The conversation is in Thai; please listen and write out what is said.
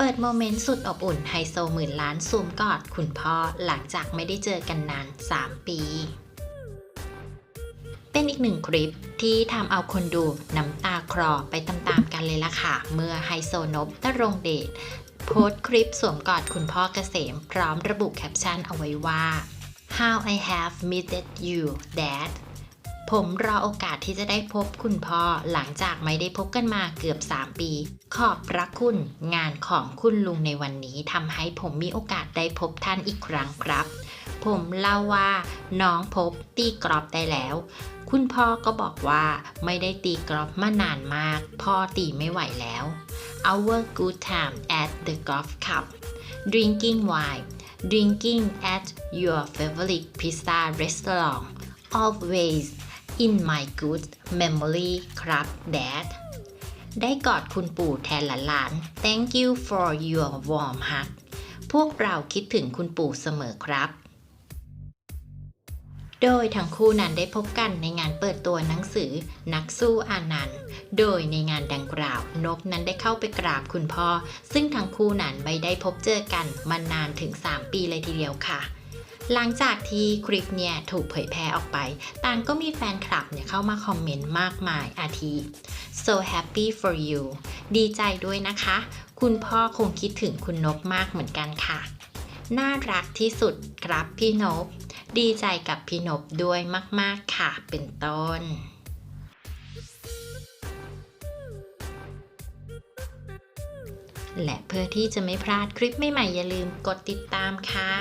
เปิดโมเมนต์สุดอบอุ่นไฮโซหมื่นล้านซูมกอดคุณพ่อหลังจากไม่ได้เจอกันนาน 3 ปี เป็นอีกหนึ่งคลิปที่ทำเอาคนดูน้ำตาคลอไปตามๆกันเลยล่ะค่ะ เมื่อไฮโซนบตรงเดชโพสต์คลิปสวมกอดคุณพ่อเกษม พร้อมระบุแคปชั่นเอาไว้ว่า How I have missed you dad ผมรอโอกาสที่จะได้พบคุณพ่อหลังจากไม่ได้พบกันมาเกือบ 3 ปี ขอบพระคุณงานของคุณลุงในวันนี้ทำให้ผมมีโอกาสได้พบท่านอีกครั้งครับ ผมเล่าว่าน้องพบตีกรอบได้แล้ว คุณพ่อก็บอกว่าไม่ได้ตีกรอบมานานมาก พ่อตีไม่ไหวแล้ว Our good time at the golf club drinking wine drinking at your favorite pizza restaurant always in my good memory ครับ dad ได้กอดคุณปู่แทนหลานๆ thank you for your warm hug พวกเราคิดถึงคุณปู่เสมอครับ โดยทั้งคู่นั้นได้พบกันในงานเปิดตัวหนังสือนักสู้อานันต์ โดยในงานดังกล่าวนบนั้นได้เข้าไปกราบคุณพ่อ ซึ่งทั้งคู่นั้นไม่ได้พบเจอกันมานานถึง 3 ปีเลยทีเดียวค่ะ หลังจากที่คลิปเนี่ยถูกเผยแพร่ออกไป ต่างก็มีแฟนคลับเนี่ยเข้ามาคอมเมนต์มากมายอาทิ so happy for you ดีใจด้วยนะคะ คุณพ่อคงคิดถึงคุณนบมากเหมือนกันค่ะ น่ารักที่สุดครับพี่นบ ดีใจกับพี่นบด้วยมาก ๆ ค่ะ เป็นต้นและเพื่อที่จะไม่พลาดคลิปใหม่ๆอย่าลืมกดติดตามค่ะ